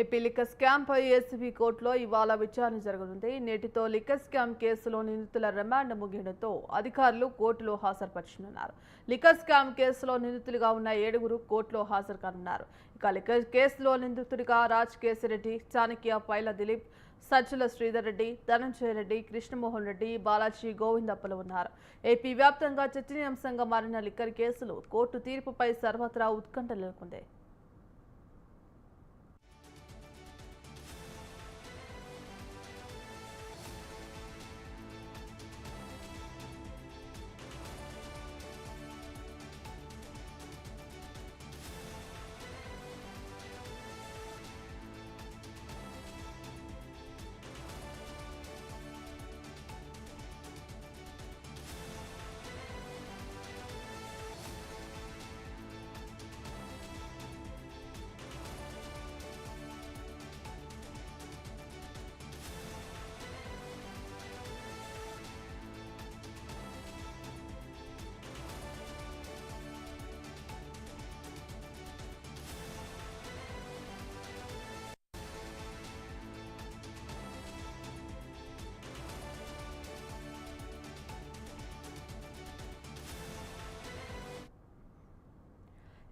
AP liquor క్యాంప్పై ACB కోర్టులో ఇవాళ విచారణ జరగనుంది. నేటితో లిక్కర్ స్కామ్ కేసులో నిందితుల రిమాండ్ ముగియడంతో అధికారులు కోర్టులో హాజరుపరచనున్నారు. లిక్కర్ స్కామ్ కేసులో నిందితులుగా ఉన్న ఏడుగురు కోర్టులో హాజరు కానున్నారు. ఇక లిక్కర్ కేసులో నిందితుడిగా రాజ్ కేసిరెడ్డి చాణక్య పైల దిలీప్ సజ్జల శ్రీధర్ రెడ్డి ధనంజయ రెడ్డి కృష్ణమోహన్ రెడ్డి బాలాజీ గోవిందప్పలు ఉన్నారు. ఏపీ వ్యాప్తంగా చర్చనీయాంశంగా మారిన లిక్కర్ కేసులో కోర్టు తీర్పుపై సర్వత్రా ఉత్కంఠ నెలకొంది.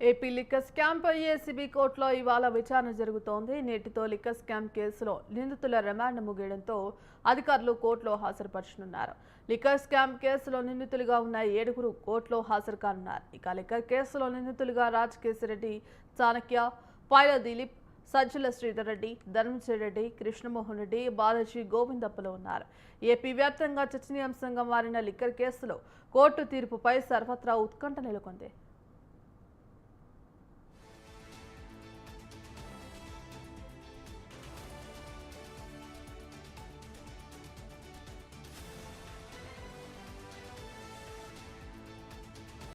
ఏపీ లిక్కర్ స్కామ్ పై ఏసీబీ కోర్టులో ఇవాళ విచారణ జరుగుతోంది. నేటితో లిక్కర్ స్కామ్ కేసులో నిందితుల రిమాండ్ ముగియడంతో అధికారులు కోర్టులో హాజరుపరచనున్నారు. లిక్కర్ స్కామ్ కేసులో నిందితులుగా ఉన్న ఏడుగురు కోర్టులో హాజరు కానున్నారు ఇక లిక్కర్ కేసులో నిందితులుగా రాజ్ చాణక్య పైల దిలీప్ సజ్జల శ్రీధర్ రెడ్డి ధనంజయ రెడ్డి కృష్ణమోహన్ రెడ్డి బాలాజీ గోవిందప్పలు ఉన్నారు. ఏపీ వ్యాప్తంగా చర్చనీయాంశంగా మారిన లిక్కర్ కేసులో కోర్టు తీర్పుపై సర్వత్రా ఉత్కంఠ నెలకొంది.